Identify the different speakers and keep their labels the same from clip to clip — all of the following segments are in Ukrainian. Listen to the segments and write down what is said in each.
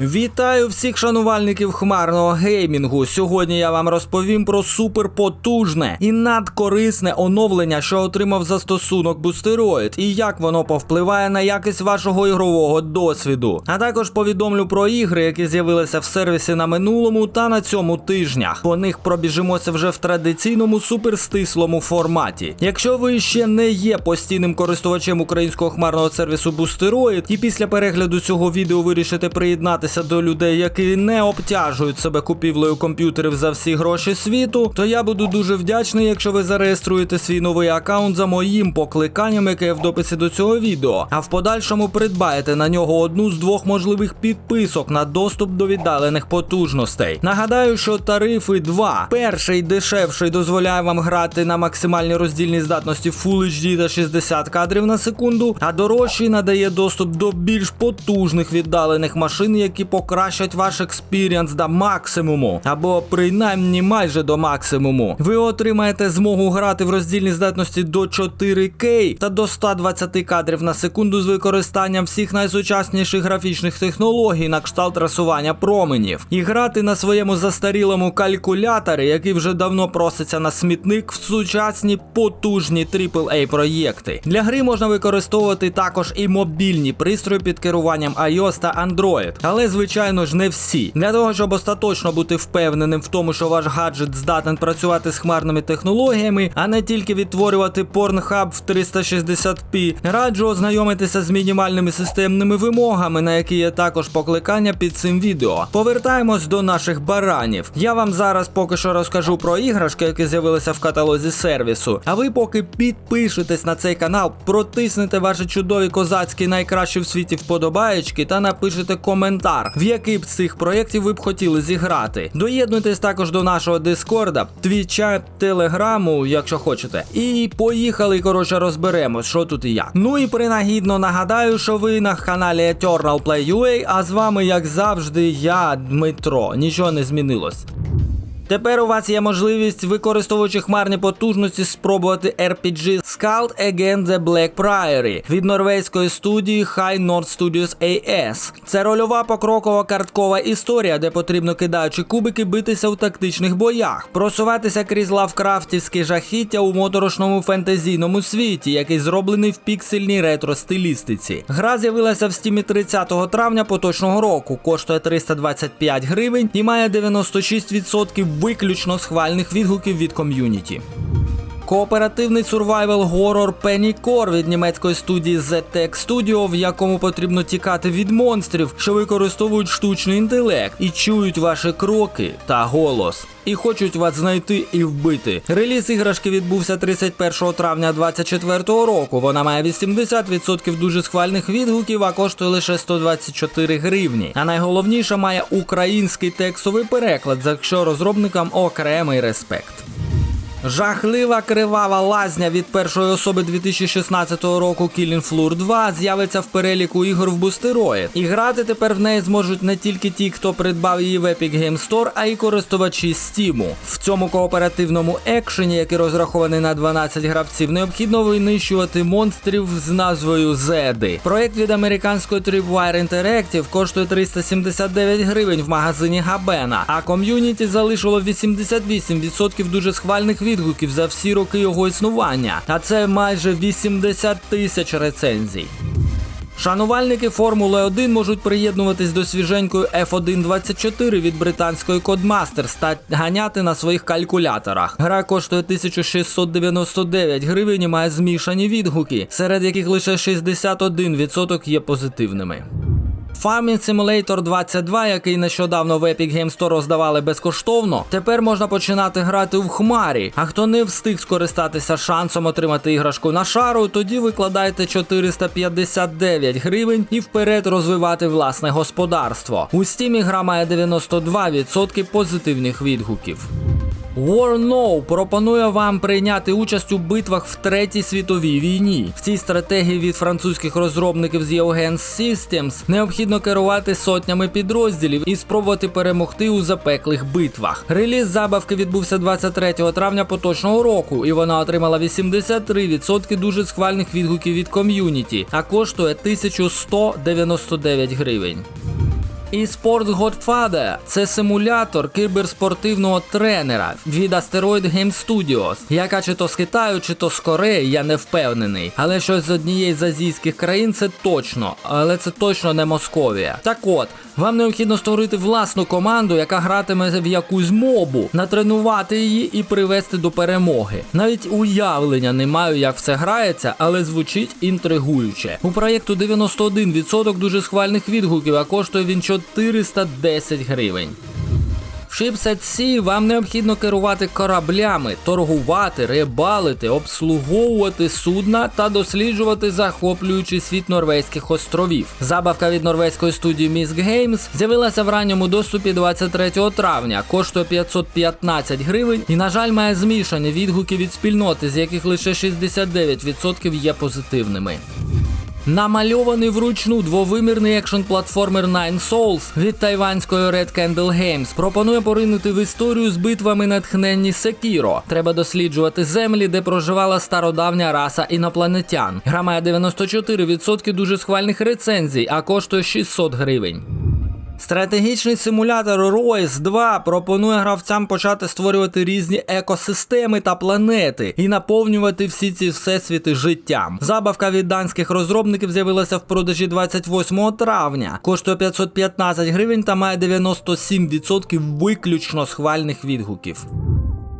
Speaker 1: Вітаю всіх шанувальників хмарного геймінгу. Сьогодні я вам розповім про суперпотужне і надкорисне оновлення, що отримав застосунок Boosteroid, і як воно повпливає на якість вашого ігрового досвіду. А також повідомлю про ігри, які з'явилися в сервісі на минулому та на цьому тижнях. По них пробіжимося вже в традиційному суперстислому форматі. Якщо ви ще не є постійним користувачем українського хмарного сервісу Boosteroid, і після перегляду цього відео вирішите приєднатися до людей, які не обтяжують себе купівлею комп'ютерів за всі гроші світу, то я буду дуже вдячний, якщо ви зареєструєте свій новий аккаунт за моїм покликанням, яке є в дописі до цього відео, а в подальшому придбаєте на нього одну з двох можливих підписок на доступ до віддалених потужностей. Нагадаю, що тарифи 2. Перший дешевший дозволяє вам грати на максимальній роздільній здатності Full HD та 60 кадрів на секунду, а дорожчий надає доступ до більш потужних віддалених машин, які покращать ваш експіріанс до максимуму, або принаймні майже до максимуму. Ви отримаєте змогу грати в роздільній здатності до 4К та до 120 кадрів на секунду з використанням всіх найсучасніших графічних технологій на кшталт трасування променів, і грати на своєму застарілому калькуляторі, який вже давно проситься на смітник в сучасні потужні AAA проєкти. Для гри можна використовувати також і мобільні пристрої під керуванням iOS та Android, але звичайно ж не всі. Для того, щоб остаточно бути впевненим в тому, що ваш гаджет здатен працювати з хмарними технологіями, а не тільки відтворювати Pornhub в 360p, раджу ознайомитися з мінімальними системними вимогами, на які є також покликання під цим відео. Повертаємось до наших баранів. Я вам зараз поки що розкажу про іграшки, які з'явилися в каталозі сервісу. А ви поки підпишетесь на цей канал, протиснете ваші чудові козацькі найкращі в світі вподобаєчки та напишете коментар, в який б з цих проєктів ви б хотіли зіграти. Доєднуйтесь також до нашого дискорда, твіча, телеграму, якщо хочете. І поїхали, коротше, розберемось, що тут і як. Ну і принагідно нагадаю, що ви на каналі Eternal Play а з вами, як завжди, я, Дмитро. Нічого не змінилось. Тепер у вас є можливість, використовуючи хмарні потужності, спробувати RPG Scout Against the Black Prairie від норвезької студії High North Studios AS. Це рольова покрокова карткова історія, де потрібно кидаючи кубики битися у тактичних боях, просуватися крізь лавкрафтівське жахіття у моторошному фентезійному світі, який зроблений в піксельній ретро стилістиці. Гра з'явилася в стімі 30 травня поточного року, коштує 325 гривень і має 96% виключно схвальних відгуків від ком'юніті. Кооперативний сурвайвел горор Penny Core від німецької студії ZTech Studio, в якому потрібно тікати від монстрів, що використовують штучний інтелект і чують ваші кроки та голос. І хочуть вас знайти і вбити. Реліз іграшки відбувся 31 травня 2024 року. Вона має 80% дуже схвальних відгуків, а коштує лише 124 гривні. А найголовніше має український текстовий переклад, за що розробникам окремий респект. Жахлива кривава лазня від першої особи 2016 року Killing Floor 2 з'явиться в переліку ігор в Boosteroid. І грати тепер в неї зможуть не тільки ті, хто придбав її в Epic Game Store, а й користувачі Steam. В цьому кооперативному екшені, який розрахований на 12 гравців, необхідно винищувати монстрів з назвою Зеди. Проект від американської Tripwire Interactive коштує 379 гривень в магазині Габена, а ком'юніті залишило 88% дуже схвальних відгуків за всі роки його існування, а це майже 80 тисяч рецензій. Шанувальники Формули 1 можуть приєднуватись до свіженької F124 від британської Codemasters та ганяти на своїх калькуляторах. Гра коштує 1699 гривень і має змішані відгуки, серед яких лише 61% є позитивними. Farming Simulator 22, який нещодавно в Epic Games Store роздавали безкоштовно, тепер можна починати грати в хмарі. А хто не встиг скористатися шансом отримати іграшку на шару, тоді викладайте 459 гривень і вперед розвивати власне господарство. У Steam гра має 92% позитивних відгуків. War No пропонує вам прийняти участь у битвах в Третій світовій війні. В цій стратегії від французьких розробників з Eugen Systems необхідно керувати сотнями підрозділів і спробувати перемогти у запеклих битвах. Реліз забавки відбувся 23 травня поточного року, і вона отримала 83% дуже схвальних відгуків від ком'юніті, а коштує 1199 гривень. eSports Godfather – це симулятор кіберспортивного тренера від Asteroid Game Studios, яка чи то з Китаю, чи то з Кореї, я не впевнений. Але щось з однієї з азійських країн це точно, але це точно не Московія. Так от, вам необхідно створити власну команду, яка гратиме в якусь мобу, натренувати її і привести до перемоги. Навіть уявлення не маю, як все грається, але звучить інтригуюче. У проєкту 91% дуже схвальних відгуків, а коштує він 410 гривень. В C вам необхідно керувати кораблями, торгувати, рибалити, обслуговувати судна та досліджувати захоплюючий світ норвезьких островів. Забавка від норвезької студії Misk Games з'явилася в ранньому доступі 23 травня, коштує 515 гривень і, на жаль, має змішані відгуки від спільноти, з яких лише 69% є позитивними. Намальований вручну двовимірний екшн-платформер Nine Souls від тайванської Red Candle Games пропонує поринути в історію з битвами натхненні Секіро. Треба досліджувати землі, де проживала стародавня раса інопланетян. Гра має 94% дуже схвальних рецензій, а коштує 600 гривень. Стратегічний симулятор Royce 2 пропонує гравцям почати створювати різні екосистеми та планети і наповнювати всі ці всесвіти життям. Забавка від данських розробників з'явилася в продажі 28 травня, коштує 515 гривень та має 97% виключно схвальних відгуків.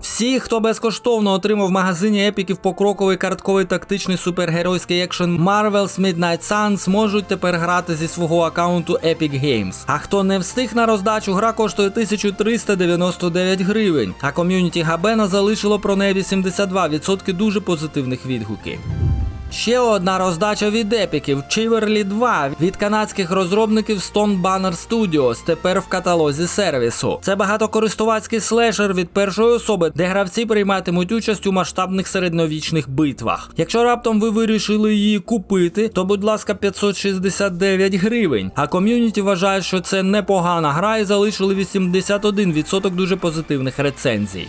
Speaker 1: Всі, хто безкоштовно отримав в магазині епіків покроковий картковий тактичний супергеройський екшен Marvel's Midnight Suns, можуть тепер грати зі свого аккаунту Epic Games. А хто не встиг на роздачу, гра коштує 1399 гривень. А ком'юніті Габена залишило про неї 82% дуже позитивних відгуків. Ще одна роздача від епіків Chiverly 2 від канадських розробників Stone Banner Studios тепер в каталозі сервісу. Це багатокористувацький слешер від першої особи, де гравці прийматимуть участь у масштабних середньовічних битвах. Якщо раптом ви вирішили її купити, то будь ласка 569 гривень. А ком'юніті вважає, що це непогана гра і залишили 81% дуже позитивних рецензій.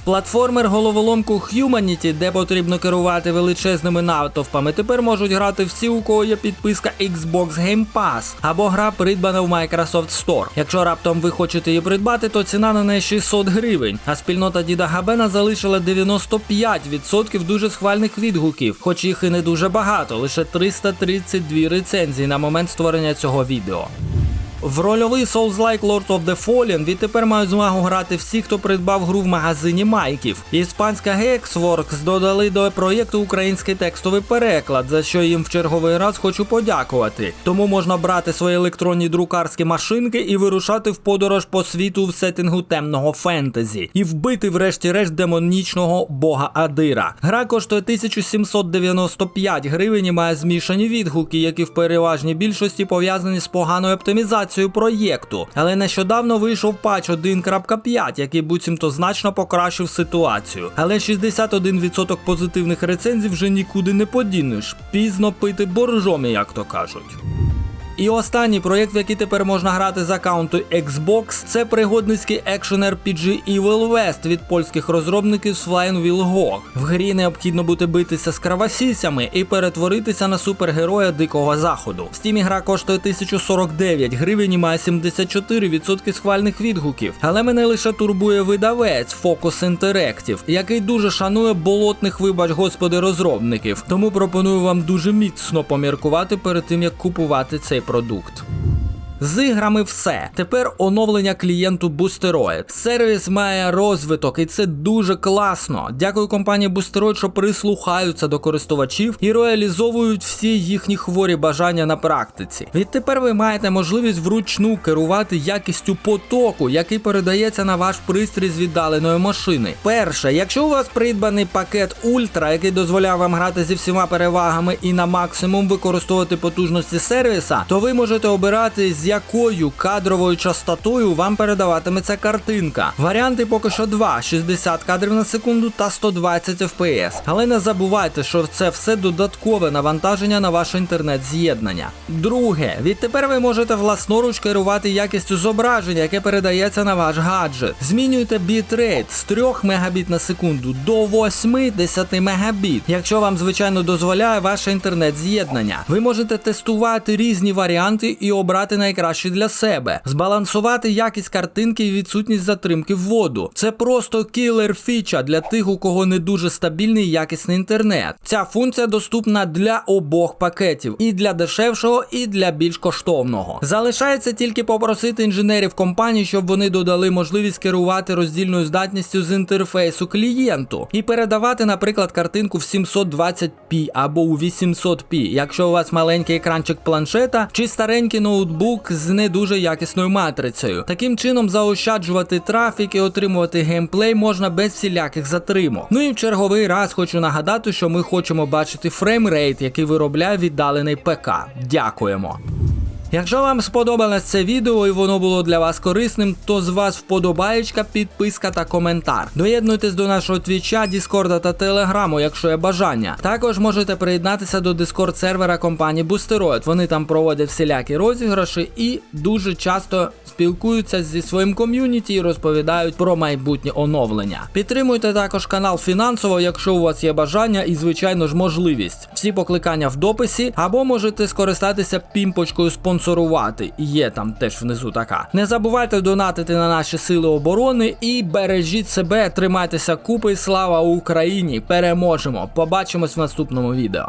Speaker 1: Платформер головоломку Humanity, де потрібно керувати величезними натовпами, тепер можуть грати всі, у кого є підписка Xbox Game Pass або гра придбана в Microsoft Store. Якщо раптом ви хочете її придбати, то ціна на неї 600 гривень. А спільнота Діда Габена залишила 95% дуже схвальних відгуків, хоч їх і не дуже багато, лише 332 рецензії на момент створення цього відео. В рольовий Souls-like Lord of the Fallen відтепер мають змогу грати всі, хто придбав гру в магазині майків. Іспанська Hexworks додали до проєкту український текстовий переклад, за що їм в черговий раз хочу подякувати. Тому можна брати свої електронні друкарські машинки і вирушати в подорож по світу в сеттингу темного фентезі і вбити, врешті-решт, демонічного бога Адира. Гра коштує 1795 гривень і має змішані відгуки, які в переважній більшості пов'язані з поганою оптимізацією проєкту. Але нещодавно вийшов патч 1.5, який буцімто значно покращив ситуацію. Але 61% позитивних рецензій вже нікуди не подінеш. Пізно пити боржомі, як то кажуть. І останній проєкт, в який тепер можна грати з аккаунту Xbox, це пригодницький екшен RPG Evil West від польських розробників Wheel Go. В грі необхідно буде битися з кравасісями і перетворитися на супергероя Дикого Заходу. В стімі гра коштує 1049 гривень і має 74% схвальних відгуків. Але мене лише турбує видавець Focus Interactive, який дуже шанує болотних вибач господи розробників. Тому пропоную вам дуже міцно поміркувати перед тим як купувати цей продукт. З іграми все. Тепер оновлення клієнту Boosteroid. Сервіс має розвиток, і це дуже класно. Дякую компанії Boosteroid, що прислухаються до користувачів і реалізовують всі їхні хворі бажання на практиці. Відтепер ви маєте можливість вручну керувати якістю потоку, який передається на ваш пристрій з віддаленої машини. Перше, якщо у вас придбаний пакет Ультра, який дозволяє вам грати зі всіма перевагами і на максимум використовувати потужності сервіса, то ви можете обирати з якою кадровою частотою вам передаватиметься картинка. Варіанти поки що два: 60 кадрів на секунду та 120 FPS. Але не забувайте, що це все додаткове навантаження на ваше інтернет-з'єднання. Друге, відтепер ви можете власноруч керувати якістю зображення, яке передається на ваш гаджет. Змінюйте бітрейт з 3 Мбіт на секунду до 80 Мбіт, якщо вам звичайно дозволяє ваше інтернет-з'єднання. Ви можете тестувати різні варіанти і обрати найкраще найкраще для себе. Збалансувати якість картинки і відсутність затримки в воду. Це просто кілер фіча для тих, у кого не дуже стабільний і якісний інтернет. Ця функція доступна для обох пакетів, і для дешевшого, і для більш коштовного. Залишається тільки попросити інженерів компанії, щоб вони додали можливість керувати роздільною здатністю з інтерфейсу клієнту і передавати, наприклад, картинку в 720p або у 800p, якщо у вас маленький екранчик планшета чи старенький ноутбук з не дуже якісною матрицею. Таким чином заощаджувати трафік і отримувати геймплей можна без всіляких затримок. Ну і в черговий раз хочу нагадати, що ми хочемо бачити фреймрейт, який виробляє віддалений ПК. Дякуємо. Якщо вам сподобалось це відео і воно було для вас корисним, то з вас вподобаєчка, підписка та коментар. Доєднуйтесь до нашого твіча, Діскорда та Телеграму, якщо є бажання. Також можете приєднатися до дискорд сервера компанії Boosteroid. Вони там проводять всілякі розіграші і дуже часто спілкуються зі своїм ком'юніті і розповідають про майбутнє оновлення. Підтримуйте також канал фінансово, якщо у вас є бажання і, звичайно ж, можливість. Всі покликання в дописі, або можете скористатися пімпочкою спонсорувати. Є там теж внизу така. Не забувайте донатити на наші сили оборони і бережіть себе, тримайтеся купи. Слава Україні! Переможемо! Побачимось в наступному відео.